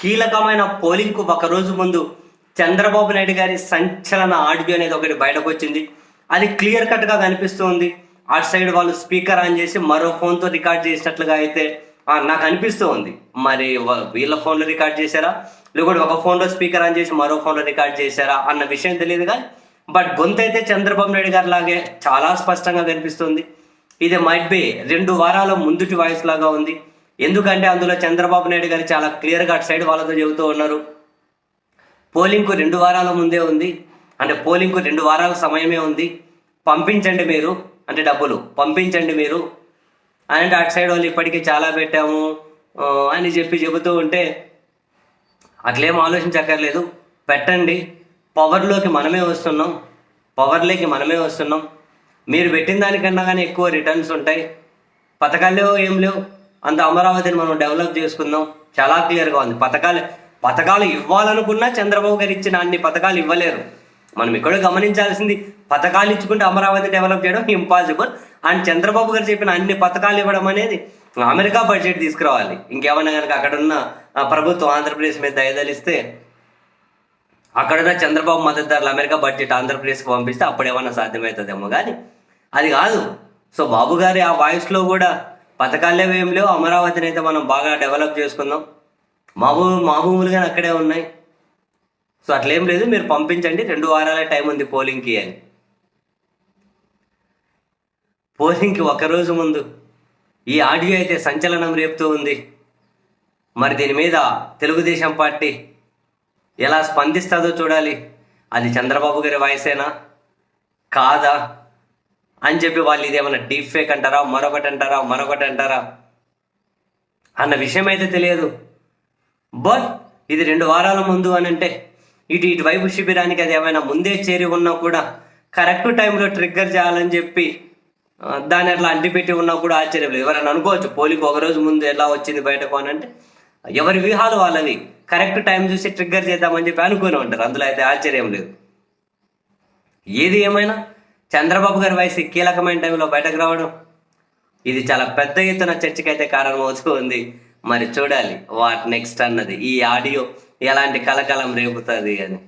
కీలకమైన పోలింగ్కు ఒక రోజు ముందు చంద్రబాబు నాయుడు గారి సంచలన ఆడియో అనేది ఒకటి బయటకు వచ్చింది అది క్లియర్ కట్గా కనిపిస్తుంది. అటు సైడ్ వాళ్ళు స్పీకర్ ఆన్ చేసి మరో ఫోన్తో రికార్డ్ చేసినట్లుగా అయితే నాకు అనిపిస్తూ ఉంది మరి వీళ్ళ ఫోన్లో రికార్డ్ చేశారా? లేకపోతే ఒక ఫోన్లో స్పీకర్ ఆన్ చేసి మరో ఫోన్లో రికార్డ్ చేశారా అన్న విషయం తెలియదు కానీ బట్ గొంతు అయితే చంద్రబాబు నాయుడు గారి లాగే చాలా స్పష్టంగా కనిపిస్తుంది. ఇది మైట్ బి రెండు వారాల ముందుటి వాయిస్ లాగా ఉంది. ఎందుకంటే అందులో చంద్రబాబు నాయుడు గారు చాలా క్లియర్గా అటు సైడ్ వాళ్ళతో చెబుతూ ఉన్నారు. పోలింగ్కు రెండు వారాల ముందే ఉంది. అంటే పోలింగ్కు రెండు వారాల సమయమే ఉంది. పంపించండి మీరు. అంటే డబ్బులు. పంపించండి మీరు. అని అంటే అటు సైడ్ వాళ్ళు ఇప్పటికీ చాలా పెట్టాము అని చెప్పి చెబుతూ ఉంటే అట్లేం ఆలోచించక్కర్లేదు. పెట్టండి. పవర్లోకి మనమే వస్తున్నాం. పవర్లోకి మనమే వస్తున్నాం. మీరు పెట్టిన దానికన్నా కానీ ఎక్కువ రిటర్న్స్ ఉంటాయి. పథకాలు ఏం లేవు. అంత అమరావతిని మనం డెవలప్ చేసుకుందాం. చాలా క్లియర్గా ఉంది. పథకాలు పథకాలు ఇవ్వాలనుకున్నా చంద్రబాబు గారు ఇచ్చిన అన్ని పథకాలు ఇవ్వలేరు. మనం ఇక్కడ గమనించాల్సింది పథకాలు ఇచ్చుకుంటే అమరావతి డెవలప్ చేయడం ఇంపాసిబుల్ అండ్ చంద్రబాబు గారు చెప్పిన అన్ని పథకాలు ఇవ్వడం అనేది అమెరికా బడ్జెట్ తీసుకురావాలి. ఇంకేమన్నా కనుక అక్కడున్న ప్రభుత్వం ఆంధ్రప్రదేశ్ మీద దయదలిస్తే అక్కడున్న చంద్రబాబు మద్దతుదారులు అమెరికా బడ్జెట్ ఆంధ్రప్రదేశ్కి పంపిస్తే అప్పుడు ఏమన్నా సాధ్యమవుతుందేమో కానీ అది కాదు. సో బాబు గారి ఆ వాయిస్లో కూడా పథకాలే ఏం లేవు. అమరావతిని అయితే మనం బాగా డెవలప్ చేసుకుందాం. మా భూ మా కానీ అక్కడే ఉన్నాయి. సో అట్లేం లేదు. మీరు పంపించండి. రెండు వారాల టైం ఉంది పోలింగ్కి అని. పోలింగ్కి ఒకరోజు ముందు ఈ ఆడియో అయితే సంచలనం రేపుతూ ఉంది. మరి దీని మీద తెలుగుదేశం పార్టీ ఎలా స్పందిస్తుందో చూడాలి. అది చంద్రబాబు గారి వాయిసేనా? కాదా? అని చెప్పి వాళ్ళు ఇదేమన్నా డీప్ ఫేక్ అంటారా? మరొకటి అంటారా? మరొకటి అంటారా? అన్న విషయం అయితే తెలియదు. బట్ ఇది రెండు వారాల ముందు అని అంటే ఇటు ఇటువైపు శిబిరానికి అది ఏమైనా ముందే చేరి ఉన్నా కూడా కరెక్ట్ టైంలో ట్రిగ్గర్ చేయాలని చెప్పి దాన్ని అట్లా అంటిపెట్టి ఉన్నా కూడా ఆశ్చర్యం లేదు. ఎవరైనా అనుకోవచ్చు పోలికి ఒక రోజు ముందు ఎలా వచ్చింది బయటకు అని అంటే ఎవరి వ్యూహాలు వాళ్ళవి. కరెక్ట్ టైం చూసి ట్రిగ్గర్ చేద్దామని చెప్పి అనుకుని ఉంటారు. అందులో అయితే ఆశ్చర్యం లేదు. ఏది ఏమైనా చంద్రబాబు గారి వయసు కీలకమైన టైంలో బయటకు రావడం ఇది చాలా పెద్ద ఎత్తున చర్చకైతే కారణమవుతూ ఉంది. మరి చూడాలి వాట్ నెక్స్ట్ అన్నది. ఈ ఆడియో ఎలాంటి కలకలం రేపుతుంది అని.